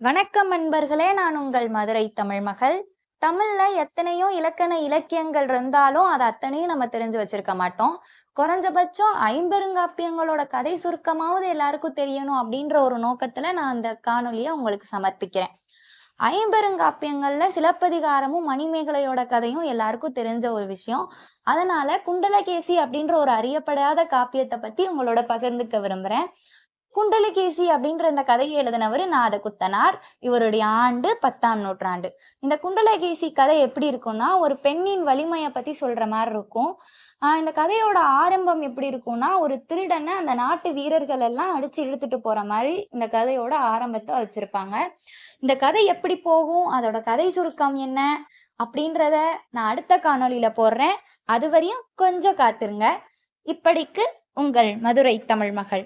வணக்கம் அன்பர்களே நான் உங்கள் மதுரை தமிழ் மகள். தமிழ்ல எத்தனையோ இலக்கண இலக்கியங்கள் இருந்தாலும் அது அத்தனையும் நம்ம தெரிஞ்சு வச்சிருக்க மாட்டோம். குறைஞ்சபட்சம் ஐம்பெருங்காப்பியங்களோட கதை சுருக்கமாவது எல்லாருக்கும் தெரியணும் அப்படின்ற ஒரு நோக்கத்துல நான் அந்த காணொலியை உங்களுக்கு சமர்ப்பிக்கிறேன். ஐம்பெருங்காப்பியங்கள்ல சிலப்பதிகாரமும் மணிமேகலையோட கதையும் எல்லாருக்கும் தெரிஞ்ச ஒரு விஷயம். அதனால குண்டலகேசி அப்படின்ற ஒரு அறியப்படாத காப்பியத்தை பத்தி உங்களோட பகிர்ந்துக்க விரும்புறேன். குண்டலகேசி அப்படின்ற இந்த கதையை எழுதினவர் நாதகுத்தனார் இவருடைய ஆண்டு பத்தாம் நூற்றாண்டு. இந்த குண்டலகேசி கதை எப்படி இருக்கும்னா ஒரு பெண்ணின் வலிமையை பத்தி சொல்ற மாதிரி இருக்கும். இந்த கதையோட ஆரம்பம் எப்படி இருக்கும்னா ஒரு திருடனை அந்த நாட்டு வீரர்கள் எல்லாம் அடிச்சு இழுத்துட்டு போற மாதிரி இந்த கதையோட ஆரம்பத்தை வச்சிருப்பாங்க. இந்த கதை எப்படி போகும் அதோட கதை சுருக்கம் என்ன அப்படின்றத நான் அடுத்த காணொளியில போடுறேன். அது வரையும் கொஞ்சம் காத்துருங்க. இப்படிக்கு உங்கள் மதுரை தமிழ் மகள்.